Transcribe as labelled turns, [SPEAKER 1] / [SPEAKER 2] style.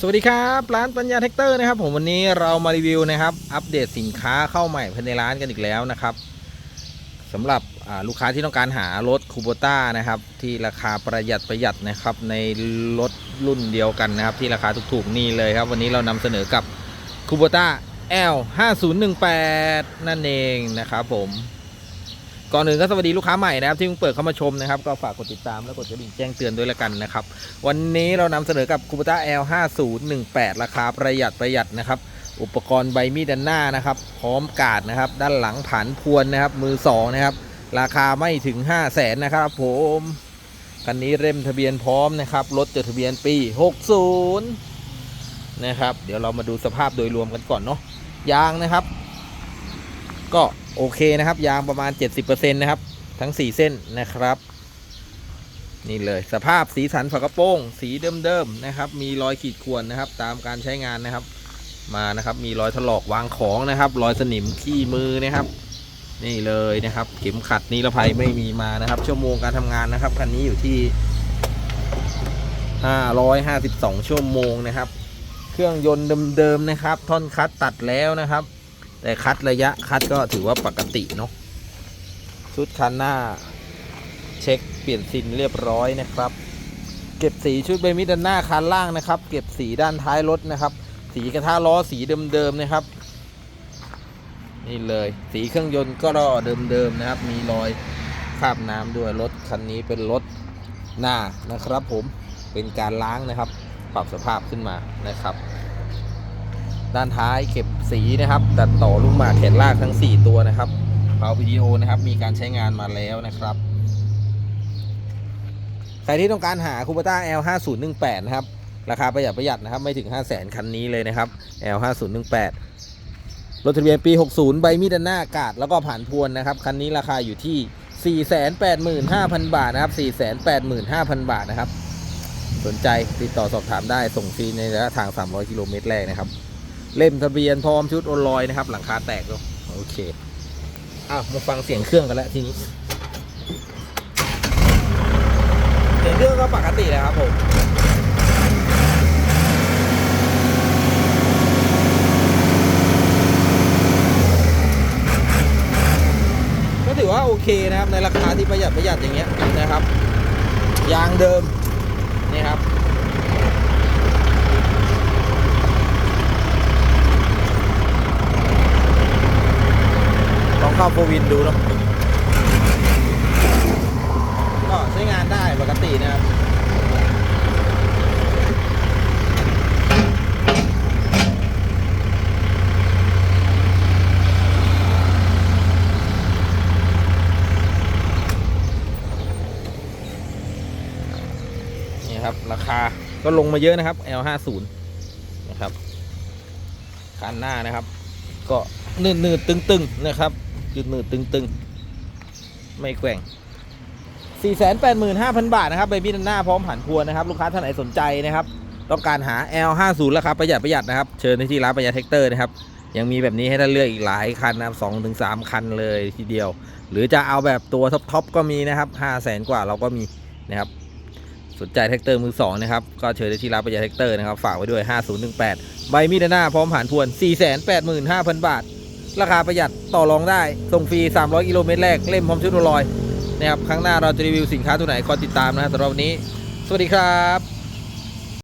[SPEAKER 1] สวัสดีครับร้านปัญญาแท็กเตอร์นะครับ ผมวันนี้เรามารีวิวนะครับ อัปเดตสินค้าเข้าใหม่ภายในร้านกันอีกแล้วนะครับสำหรับลูกค้าที่ต้องการหารถคูโบต้านะครับ ที่ราคาประหยัดประหยัดนะครับ ในรถรุ่นเดียวกันนะครับ ที่ราคาถูกๆนี่เลยครับ วันนี้เรานำเสนอกับคูโบต้า L 5018นั่นเองนะครับผม ก่อนอื่นก็สวัสดีลูกค้าใหม่นะครับที่เพิ่งเปิดเข้ามาชมนะครับก็ฝากกดติดตามและกดกระดิ่งแจ้งเตือนด้วยละกันนะครับ วันนี้เรานำเสนอกับ c u b a t a L 5018ราคาประหยัดประหยัดนะครับ อุปกรณ์ใบมีดด้านหน้านะครับ พร้อมกาดนะครับ ด้านหลังผันพวนนะครับ มือสองนะครับ ราคาไม่ถึง 5 0 0แสนนะครับผมคันนี้เร่มทะเบียนพร้อมนะครับรถจดทะเบียนปี 60 นะครับ เดี๋ยวเรามาดูสภาพโดยรวมกันก่อนเนาะยางนะครับ ก็ โอเคนะครับ ยางประมาณ 70%นะครับ ทั้ง 4 เส้นนะครับ นี่เลยสภาพสีสันฝากระโปรง สีเดิมๆนะครับ มีรอยขีดข่วนนะครับ ตามการใช้งานนะครับ มานะครับ มีรอยถลอกวางของนะครับ รอยสนิมขี้มือนะครับ นี่เลยนะครับ เข็มขัดนิรภัยไม่มีมานะครับ ชั่วโมงการทำงานนะครับคันนี้อยู่ที่ 552 ชั่วโมงนะครับ เครื่องยนต์เดิมๆนะครับ ท่อนคัดตัดแล้วนะครับ แต่คัดระยะคัดก็ถือว่าปกติเนาะชุดคันหน้า เช็คเปลี่ยนซินเรียบร้อยนะครับ เก็บสีชุดใบมีดด้านหน้าคันล่างนะครับ เก็บสีด้านท้ายรถนะครับ สีกระทะล้อสีเดิมๆนะครับ นี่เลยสีเครื่องยนต์ก็รอเดิมๆนะครับ มีรอยคราบน้ำด้วยรถคันนี้เป็นรถหน้านะครับ ผมเป็นการล้างนะครับ ปรับสภาพขึ้นมานะครับ ด้านท้ายเก็บสีนะครับตัดต่อลูกหมากแขนลากทั้ง 4 ตัวนะครับเผาวิดีโอนะครับมีการใช้งานมาแล้วนะครับใครที่ต้องการหาคูปต้า L 5 0 1 8นะครับราคาประหยัดประหยัดนะครับไม่ถึง 5 0 0 0 0 0คันนี้เลยนะครับ L 5 0 1 8รถทะเบียนปี 60 ใบมีดด้านหน้ากาดแล้วก็ผ่านพวนนะครับคันนี้ราคาอยู่ที่ 485,000 บาทนะครับ 485,000 บาทนะครับ สนใจติดต่อสอบถามได้ส่งฟรีในระยะทาง 300 กิโลเมตรแรกนะครับ เล่มทะเบียนพร้อมชุดโอลอยนะครับ หลังคาแตกแล้วโอเคอ้าวมาฟังเสียงเครื่องกันแล้วทีนี้ เสียงเครื่องก็ปกติเลยครับผมก็ถือว่าโอเคนะครับในราคาที่ประหยัดประหยัดอย่างเงี้ยนะครับ ยางเดิมนี่ครับ ลอง เข้าโฟวินดูเนาะก็ใช้งานได้ปกตินะครับนี่ครับราคาก็ลงมาเยอะนะครับ L50 นะครับคันหน้านะครับ ก็นืดนืดๆตึงๆนะครับ ยืดนืดตึงๆ ไม่แกว่ง 485,000 บาทนะครับใบมีดหน้าพร้อมผันพวนะครับ ลูกค้าท่านไหนสนใจนะครับ ต้องการหา L50 ราคาประหยัดประหยัดนะครับ เชิญที่ร้านประหยัดแท็กเตอร์นะครับ ยังมีแบบนี้ให้ท่านเลือกอีกหลายคันนะครับ2ถึง3คันเลยทีเดียว หรือจะเอาแบบตัวท็อปๆก็มีนะครับ5 0 0แสนกว่าเราก็มีนะครับสนใจแท็กเตอร์มือสองนะครับ ก็เชิญได้ที่ร้านประหยัดแท็กเตอร์นะครับ ฝากไว้ด้วย 5018 ใบมีดหน้าพร้อมผ่านพวน 485,000 บาท ราคาประหยัดต่อรองได้ ส่งฟรี 300 กิโลเมตรแรก เล่มพร้อมชุดโรลอยนะครับ ครั้งหน้าเราจะรีวิวสินค้าตัวไหนคอยติดตามนะครับสำหรับวันนี้ สวัสดีครับ